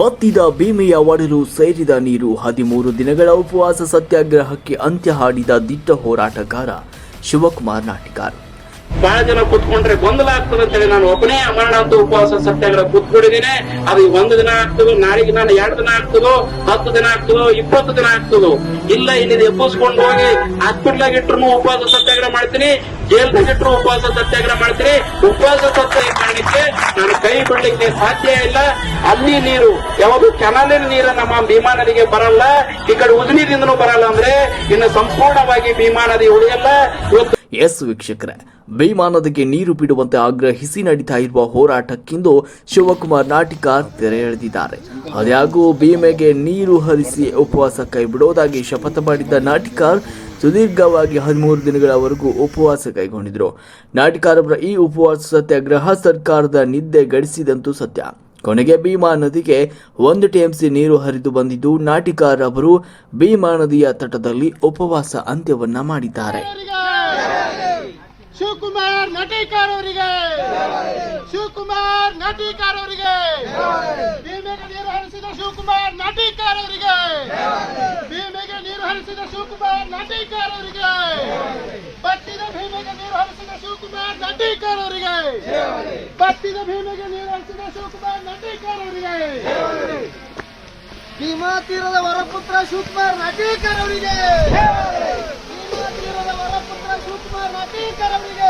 ಬತ್ತಿದ ಭೀಮೆಯ ಒಡಲು ಸೇರಿದ ನೀರು ಹದಿಮೂರು ದಿನಗಳ ಉಪವಾಸ ಸತ್ಯಾಗ್ರಹಕ್ಕೆ ಅಂತ್ಯ ಹಾಡಿದ ದಿಟ್ಟ ಹೋರಾಟಗಾರ ಶಿವಕುಮಾರ್ ನಾಟಿಕಾರ್ ಬಹಳ ಜನ ಕುತ್ಕೊಂಡ್ರೆ ಗೊಂದಲ ಆಗ್ತದೆ ಅಂತೇಳಿ ನಾನು ಒಬ್ಬನೇ ಅಂತ ಉಪವಾಸ ಸತ್ಯಾಗ್ರಹ ಕೂತ್ಕೊಂಡಿದ್ದೀನಿ. ಅದು ಒಂದು ದಿನ ಆಗ್ತದೋ, ನಾಳೆಗೆ ನಾನು ಎರಡು ದಿನ ಆಗ್ತದೋ, ಹತ್ತು ದಿನ ಆಗ್ತದೋ, ಇಪ್ಪತ್ತು ದಿನ ಆಗ್ತದೋ? ಇಲ್ಲ ಇಲ್ಲಿ ಎಬ್ಬಿಸ್ಕೊಂಡು ಹೋಗಿ ಹಾಸ್ಪಿಟ್ಲಾಗ ಇಟ್ರು ಉಪವಾಸ ಸತ್ಯಾಗ್ರಹ ಮಾಡ್ತೀನಿ. ಜೈಲ್ದಾಗ ಇಟ್ರು ಉಪವಾಸ ಸತ್ಯಾಗ್ರಹ ಮಾಡ್ತೀನಿ. ಉಪವಾಸ ಸತ್ಯಾಗ್ರಹ ಕಾರಣಕ್ಕೆ ನಾನು ಕೈ ಬಿಡ್ಲಿಕ್ಕೆ ಸಾಧ್ಯ ಇಲ್ಲ. ಅಲ್ಲಿ ನೀರು. ಯಾವುದು ಕೆನಾಲಿನ ನೀರು ನಮ್ಮ ಭೀಮಾ ನದಿಗೆ ಬರಲ್ಲ, ಈ ಕಡೆ ಉಜನಿದಿಂದನೂ ಬರಲ್ಲ ಅಂದ್ರೆ ಇನ್ನು ಸಂಪೂರ್ಣವಾಗಿ ಭೀಮಾ ನದಿ ಉಳಿಯಲ್ಲ. ಇವತ್ತು ಎಸ್ ವೀಕ್ಷಕರೇ ಭೀಮಾ ನದಿಗೆ ನೀರು ಬಿಡುವಂತೆ ಆಗ್ರಹಿಸಿ ನಡೀತಾ ಇರುವ ಹೋರಾಟಕ್ಕಿಂದು ಶಿವಕುಮಾರ್ ನಾಟಿಕ ತೆರೆ ಎಳೆದಿದ್ದಾರೆ. ಅದ್ಯಾಗೂ ಭೀಮೆಗೆ ನೀರು ಹರಿಸಿ ಉಪವಾಸ ಕೈ ಬಿಡೋದಾಗಿ ಶಪಥ ಮಾಡಿದ್ದ ನಾಟಿಕಾರ್ ಸುದೀರ್ಘವಾಗಿ ಹದಿಮೂರು ದಿನಗಳವರೆಗೂ ಉಪವಾಸ ಕೈಗೊಂಡಿದ್ರು. ನಾಟಿಕಾರ್ ಅವರ ಈ ಉಪವಾಸ ಸತ್ಯಾಗ್ರಹ ಸರ್ಕಾರದ ನಿದ್ದೆ ಗಡಿಸಿದಂತೂ ಸತ್ಯ. ಕೊನೆಗೆ ಭೀಮಾ ನದಿಗೆ ಒಂದು ಟಿಎಂಸಿ ನೀರು ಹರಿದು ಬಂದಿದ್ದು ನಾಟಿಕಾರ್ ಅವರು ಭೀಮಾ ನದಿಯ ತಟದಲ್ಲಿ ಉಪವಾಸ ಅಂತ್ಯವನ್ನ ಮಾಡಿದ್ದಾರೆ. ಶಿವಕುಮಾರ್ ನಟೇಕರ್ ಅವರಿಗೆ ಶಿವಕುಮಾರ್ ನಟೇಕರ್ ಅವರಿಗೆ ಭೀಮೆಗೆ ನೀರು ಹರಿಸಿದ ಶಿವಕುಮಾರ್ ನಟೇಕರ್ ಅವರಿಗೆ ಭೀಮೆಗೆ ನೀರು ಹರಿಸಿದ ಶಿವಕುಮಾರ್ ನಟೇಕರ್ ಅವರಿಗೆ ಬತ್ತಿದ ಭೀಮೆಗೆ ನೀರು ಹರಿಸಿದ ಶಿವಕುಮಾರ್ ನಟೇಕರ್ ಅವರಿಗೆ ಬತ್ತಿದ ಭೀಮೆಗೆ ನೀರು ಹರಿಸಿದ ಶಿವಕುಮಾರ್ ನಟೇಕರ್ ಅವರಿಗೆ ಭೀಮಾ ತೀರದ ವರಪುತ್ರ ಶಿವಕುಮಾರ್ ನಟೇಕರ್ ಅವರಿಗೆ ಭೀಮಾ ತೀರದ ವರಪುತ್ರ ಶಿವಕುಮಾರ್ ನಟೇಕರ್ ಅವರಿಗೆ